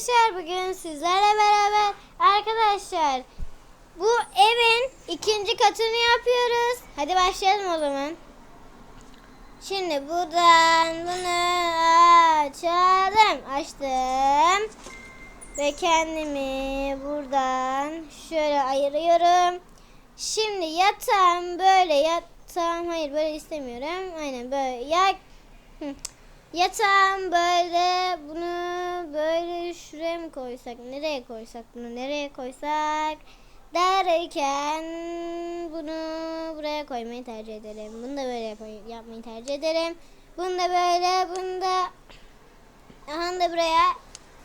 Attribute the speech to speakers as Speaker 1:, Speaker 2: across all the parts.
Speaker 1: arkadaşlar bugün sizlerle beraber arkadaşlar bu evin ikinci katını yapıyoruz. Hadi başlayalım o zaman. Şimdi buradan bunu açalım. Açtım. Ve kendimi buradan şöyle ayırıyorum. Şimdi yatağım böyle yatağım hayır böyle istemiyorum. Aynen böyle ya Hı. Yatağım böyle bunu böyle mı koysak nereye koysak bunu nereye koysak derken bunu buraya koymayı tercih ederim. Bunu da böyle yap- yapmayı tercih ederim. Bunu da böyle bunu da aha da buraya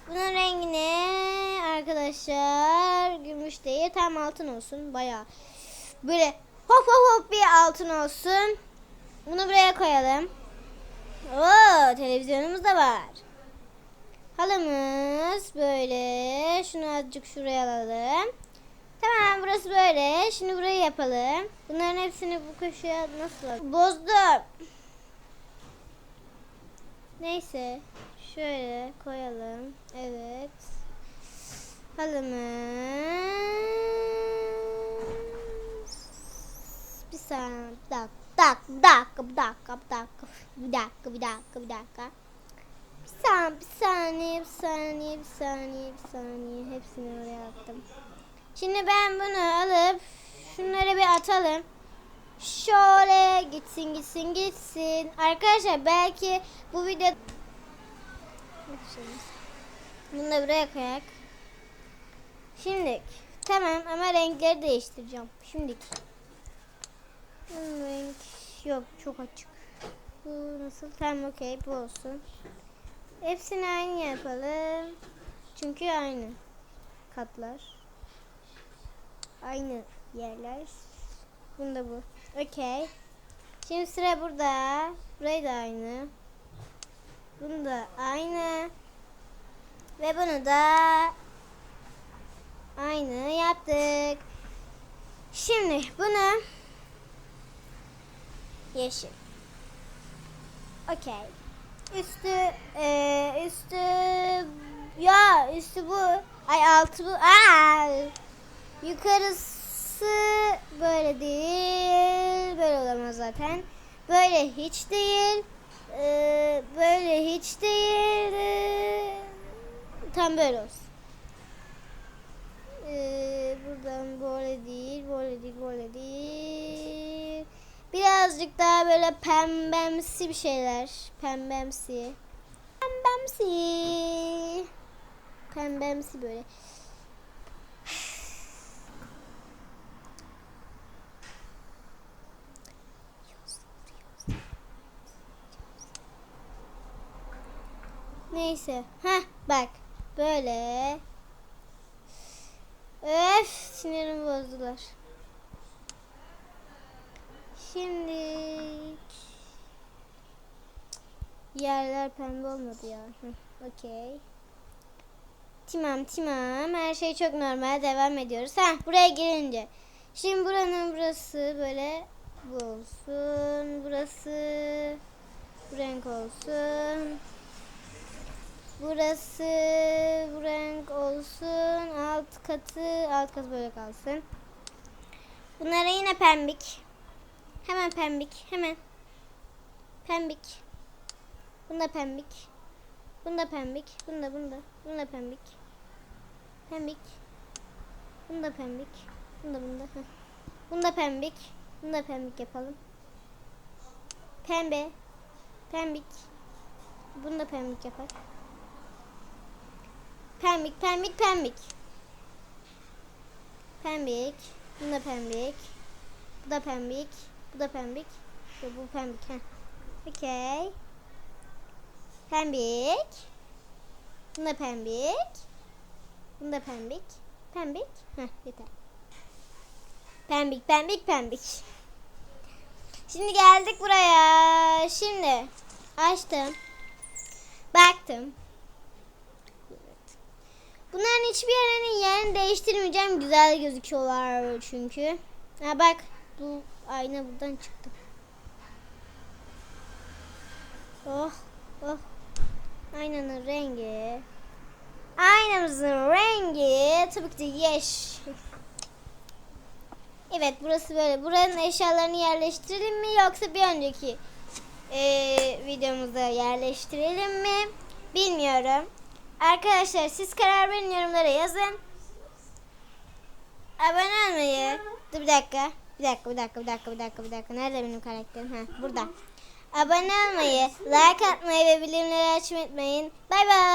Speaker 1: bunun rengini arkadaşlar gümüş değil tam altın olsun bayağı böyle hop hop hop bir altın olsun. Bunu buraya koyalım. Oo, televizyonumuz da var. Halımız böyle. Şunu azıcık şuraya alalım. Tamam burası böyle. Şimdi burayı yapalım. Bunların hepsini bu köşeye nasıl al- Bozdum. Neyse. Şöyle koyalım. Evet. Halımız. Bir saniye. Bir dakika. Bir dakika. Bir dakika. Bir dakika. Bir dakika. Bir dakika. Bir dakika. Saniye. Bir saniye. Bir saniye. Bir saniye. Bir saniye. Hepsini oraya attım. Şimdi ben bunu alıp şunları bir atalım. Şöyle gitsin gitsin gitsin. Arkadaşlar belki bu video bunu da buraya koyak. Şimdi tamam ama renkleri değiştireceğim. Hmm, renk yok çok açık. Bu nasıl? Tamam okey bu olsun. Hepsini aynı yapalım. Çünkü aynı katlar. Aynı yerler. Bunda bu. Okey. Şimdi sıra burada. Burayı da aynı. Bunu da aynı. Ve bunu da aynı yaptık. Şimdi bunu yeşil. Okey. Üstü e, üstü ya üstü bu. Ay altı bu. Aa! Yukarısı böyle değil. Böyle olamaz zaten. Böyle hiç değil. Ee, böyle hiç değil. Ee, tam böyle olsun. Ee, buradan böyle değil, böyle değil, böyle değil. Birazcık daha böyle pembemsi bir şeyler. Pembemsi. Pembemsi. Pembemsi böyle. Neyse. Heh bak. Böyle. Öf sinirimi bozdular. Şimdi yerler pembe olmadı ya. Okey. Tamam tamam. Her şey çok normal. Devam ediyoruz. Ha buraya gelince. Şimdi buranın burası böyle bu olsun. Burası bu renk olsun. Burası bu renk olsun. Alt katı alt katı böyle kalsın. Bunlara yine pembik. Hemen pembik. Hemen. Pembik. Bunda pembik. Bunda pembik. Bunda bunda. Bunda pembik. Pembik. Bunda pembik. Bunda bunda. Bunda pembik. Bunda pembik yapalım. Pembe. Pembik. Bunda pembik yapar. Pembik, pembik, pembik. Pembik. Bu da pembik. Bu da pembik. Bu da pembik. Yok, bu pembik. Heh. Okey. Pembik. Bu da pembik. Bu da pembik. Pembik. Heh, yeter. Pembik, pembik, pembik. Şimdi geldik buraya. Şimdi açtım. Baktım. Bunların hiçbir yerinin yerini değiştirmeyeceğim. Güzel gözüküyorlar çünkü. Ha bak bu ayna buradan çıktı. Oh oh. Aynanın rengi. Videomuzun rengi tabii ki de yeş. Evet burası böyle. Buranın eşyalarını yerleştirelim mi yoksa bir önceki eee videomuzda yerleştirelim mi? Bilmiyorum. Arkadaşlar siz karar verin yorumlara yazın. Abone olmayı. Dur bir dakika. Bir dakika, bir dakika, bir dakika, bir dakika, bir dakika. Nerede benim karakterim? Ha, burada. Abone olmayı, like atmayı ve bildirimleri açmayı unutmayın. Bay bay.